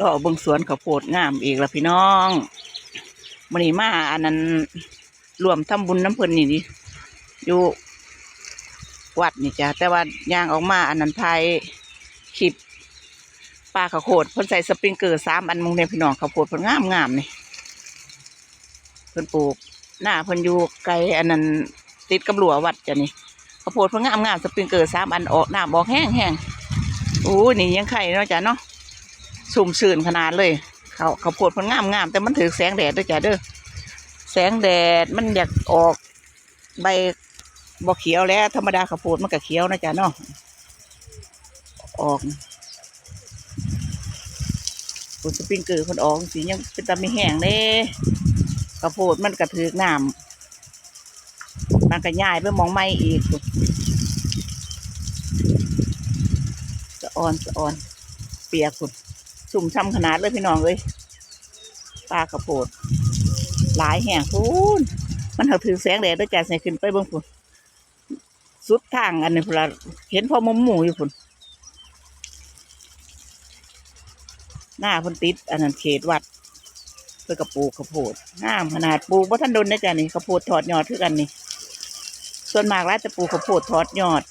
รอเบิ่งสวนข้าวโพดงามอีกละพี่น้องมื้อนี้มาอันนั้นรวมทำบุญน้ำเพิ่นนี่ดิอยู่วัดนี่จ้ะแต่ว่าย่างออกมาอันนั้นภายคลิปลาข้าวโพดเพิ่นใส่สปริงเกอร์สามอันมงเนี่ยพี่น้องข้าวโพดเพิ่นงามงามนี่เพิ่นปลูกหน้าเพิ่นอยู่ไกลอันนั้นติดกับหลัววัดจ้ะนี่ข้าวโพดเพิ่นงามงามสปริงเกอร์สามอันออกหน้ำออกแห้งแห้งโอ้นี่ยังไข่เนาะจ้ะเนาะ สุ่มสื่นขนาดเลย เขาเขาโพดมันงามงามแต่มันถือแสงแดดด้วยจ้ะเด้อแสงแดดมันอยากออกใบบอเขียวแล้ว ธรรมดาข้าวโพดมันก็เขียวนะจ๊ะเนาะออกปุสปริงเกอร์มันออกสียังเป็นตาไม่แห้งเลยข้าวโพดมันก็ถือน้ำมันก็ย่ายไปมองไม่อีกสะออนสะออน เปียกคุณ สุ่มช่ำขนาดเลยพี่น้องเลยปลากระโพดหลายแห่งพูนมันเอาถือแสงแดดด้วยจ่าใส่ขึ้นไปเบื้องพุ่นสุดทางอันนี้พุ่นละเห็นพอมุมหมูอยู่พุ่นหน้าพุ่นติดอันนั้นเขตวัด เพื่อกระปูกข้าวโพดงามขนาดปลูกว่าท่านดนได้จ้ะนี่ข้าวโพดถอดยอดคือกันนี่ส่วนมากแล้วจะปลูกข้าวโพดถอดยอด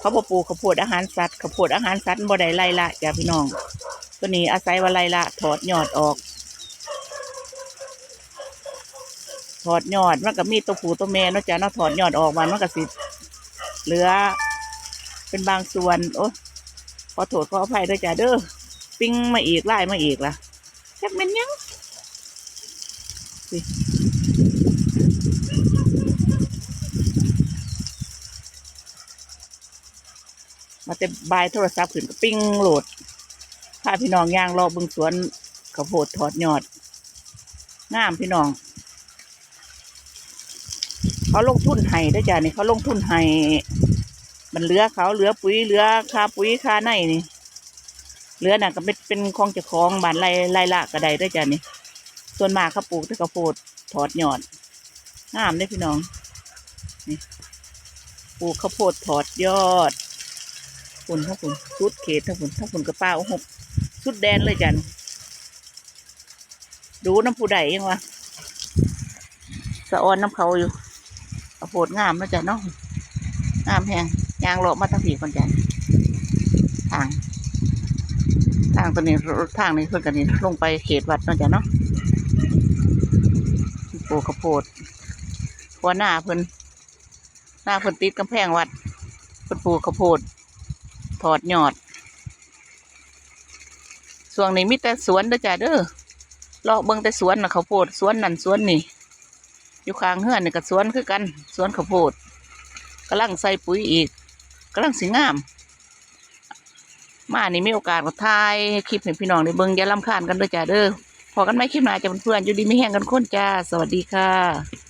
เขาบอปลูกข้าวโพดอาหารสัตว์ข้าวโพดอาหารสัตว์บ่ได้ไล่ละจ้ะพี่น้อง ตัวนี้อาศัยว่าไล่ละถอดยอดออก ถอดยอดมันก็มีตัวผู้ตัวแม่นาะจ้ะนาะถอดยอดออกมันมันก็สิเหลือ เป็นบางส่วน โอ้ขอโทษขออภัยด้วยจ้ะเด้อปิ้งมาอีกไล่มาอีกล่ะจักเป็นยังมาแต่บายโทรศัพท์ขึ้นก็ปิ้งโหลดาพี่น้องย่างรอบบึงสวนข้าวโพดถอดยอดงามพี่น้อง เขาลงทุนให้ด้อจ้ะนี่เขาลงทุนให้มันเหลือเขาเหลือปุ๋ยเหลือค่าปุ๋ยค่าในนี่เหลือน่ะก็เป็นเป็นของเจ้าของบ้านไรไรละก็ได้ด้อจ้ะนี่ส่วนมากเขาปลูกแต่ข้าวโพดถอดยอดงามได้อพี่น้องนี่ปลูกข้าวโพดถอดยอดคุณถ้าคุณชุดเขตถ้าคุณถ้าคุณกระเป๋าหก ชุดแดนเลยจันดูน้ำผู้ใดยังวะสะออนน้ำเขาอยู่เอาโพดงามนะจันเนาะงามแพงยางโลมาตั้งผีคนจันทาง ทางตัวนี้ทางนี้เพื่อนกันนี่ลงไปเขตวัดนาะจันเนาะปลูกข้าวโพดหัวหน้าเพิ่นหน้าเพิ่นติดกำแพงวัดเพิ่นปลูกข้าวโพดถอดยอด ส่วนนี้มีแต่สวนเด้อจ้าเด้อเลาะเบิ่งแต่สวนน่ะข้าวโพดสวนนั่นสวนนี่ อยู่ข้างเฮือนนี่ก็สวนคือกันสวนข้าวโพดกำลังใส่ปุ๋ยอีกกำลังสิงาม มานี่มีโอกาสก็ถ่ายคลิปให้พี่น้องได้เบิ่งอย่าลำคาญกันเด้อจ้าเด้อพอกันไหมคลิปหน้าจะเพื่อนๆอยู่ดีไม่แห้งกันคนจ้า สวัสดีค่ะ